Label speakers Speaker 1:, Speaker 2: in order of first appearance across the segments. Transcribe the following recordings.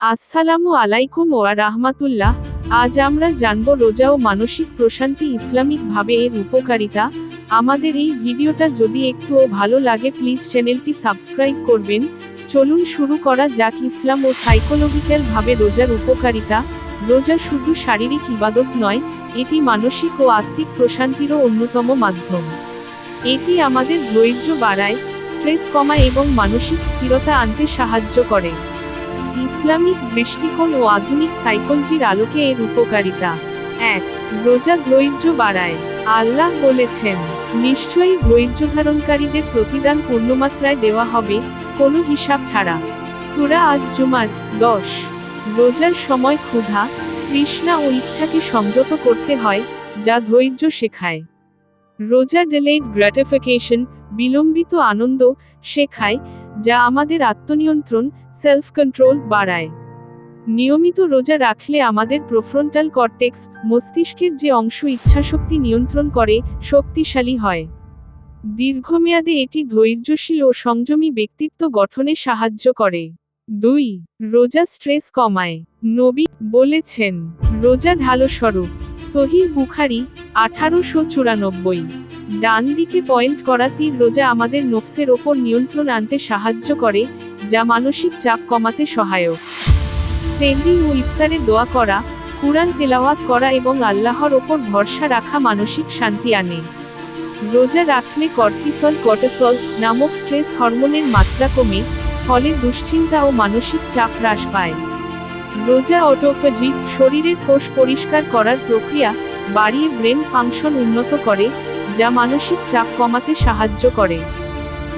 Speaker 1: আসসালামু আলাইকুম ওয়া রাহমাতুল্লাহ। আজ আমরা জানব রোজা ও মানসিক প্রশান্তি ইসলামিকভাবে এর উপকারিতা। আমাদের এই ভিডিওটা যদি একটুও ভালো লাগে প্লিজ চ্যানেলটি সাবস্ক্রাইব করবেন। চলুন শুরু করা যাক ইসলাম ও সাইকোলজিক্যাল ভাবে রোজার উপকারিতা। রোজা শুধু শারীরিক ইবাদত নয়, এটি মানসিক ও আত্মিক প্রশান্তিরও অন্যতম মাধ্যম। এটি আমাদের ধৈর্য বাড়ায় স্ট্রেস কমায় এবং মানসিক স্থিরতা আনতে সাহায্য করে। ইসলামিক দৃষ্টিকোণ ও আধুনিক সাইকোলজির আলোকে এর উপকারিতা। এক, রোজা ধৈর্য বাড়ায়। আল্লাহ বলেছেন, নিশ্চয়ই ধৈর্য ধারণকারীদের প্রতিদান পূর্ণমাত্রায় দেওয়া হবে, কোনো হিসাব ছাড়া। সুরা আজ জুমার দশ, রোজার সময় ক্ষুধা, তৃষ্ণা ও ইচ্ছাকে সংযত করতে হয়, যা ধৈর্য শেখায়। রোজা ডিলেড গ্র্যাটিফিকেশন, বিলম্বিত আনন্দ শেখায় যা আমাদের আত্মনিয়ন্ত্রণ সেলফ কন্ট্রোল বাড়ায়। নিয়মিত রোজা রাখলে আমাদের প্রফ্রন্টাল কর্টেক্স মস্তিষ্কের যে অংশ ইচ্ছাশক্তি নিয়ন্ত্রণ করে, শক্তিশালী হয়। দীর্ঘমেয়াদে এটি ধৈর্যশীল ও সংযমী ব্যক্তিত্ব গঠনে সাহায্য করে। দুই, রোজা স্ট্রেস কমায়। নবী বলেছেন, রোজা ঢালো স্বরূপ সহিহ বুখারি, আঠারোশো চুরানব্বই। ডান দিকে পয়েন্ট করা তীর রোজা আমাদের নফসের ওপর নিয়ন্ত্রণ আনতে সাহায্য করে, যা মানসিক চাপ কমাতে সহায়ক। সেহরি ও ইফতারে দোয়া করা, কুরআন তেলাওয়াত করা এবং আল্লাহর ওপর ভরসা রাখা মানসিক শান্তি আনে। রোজা রাখলে কর্টিসল কর্টিসল নামক স্ট্রেস হরমোনের মাত্রা কমে, ফলে দুশ্চিন্তা ও মানসিক চাপ হ্রাস পায়। রোজা অটোফেজি শরীরের কোষ পরিষ্কার করার প্রক্রিয়া বাড়িয়ে ব্রেন ফাংশন উন্নত করে যা মানসিক চাপ কমাতে সাহায্য করে।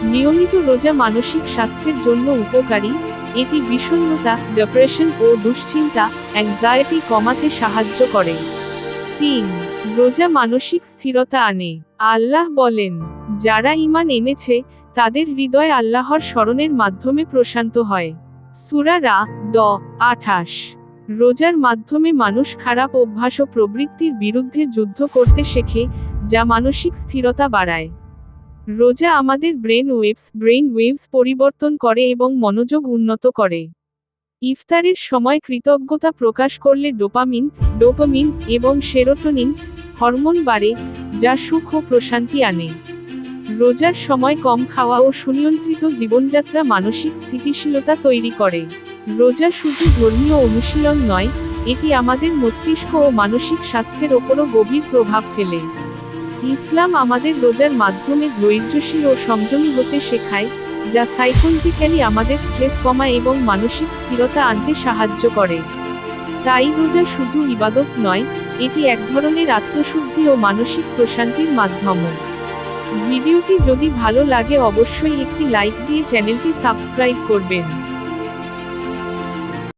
Speaker 1: নিয়মিত রোজা মানসিক স্বাস্থ্যের জন্য উপকারী, এটি বিষণ্ণতা ডিপ্রেশন ও দুশ্চিন্তা অ্যাংজাইটি কমাতে সাহায্য করে। তিন, রোজা মানসিক স্থিরতা আনে। আল্লাহ বলেন, যারা ঈমান এনেছে, তাদের হৃদয় আল্লাহর স্মরণের মাধ্যমে প্রশান্ত হয়। সুরারা দ আঠাশ। রোজার মাধ্যমে মানুষ খারাপ অভ্যাস ও প্রবৃত্তির বিরুদ্ধে যুদ্ধ করতে শেখে যা মানসিক স্থিরতা বাড়ায়। রোজা আমাদের ব্রেন ওয়েভস ব্রেন ওয়েভস পরিবর্তন করে এবং মনোযোগ উন্নত করে। ইফতারের সময় কৃতজ্ঞতা প্রকাশ করলে ডোপামিন ডোপামিন এবং সেরোটোনিন হরমোন বাড়ে, যা সুখ ও প্রশান্তি আনে। রোজার সময় কম খাওয়া ও সুনিয়ন্ত্রিত জীবনযাত্রা মানসিক স্থিতিশীলতা তৈরি করে। রোজা শুধু ধর্মীয় অনুশীলন নয়, এটি আমাদের মস্তিষ্ক ও মানসিক স্বাস্থ্যের ওপরও গভীর প্রভাব ফেলে। ইসলাম আমাদের রোজার মাধ্যমে ধৈর্যশীল ও সংযমী হতে শেখায়, যা সাইকোলজিক্যালি আমাদের স্ট্রেস কমায় এবং মানসিক স্থিরতা আনতে সাহায্য করে। তাই রোজা শুধু ইবাদত নয়, এটি এক ধরনের আত্মশুদ্ধি ও মানসিক প্রশান্তির মাধ্যমও। ভিডিওটি যদি ভালো লাগে অবশ্যই একটি লাইক দিয়ে চ্যানেলটি সাবস্ক্রাইব করবেন।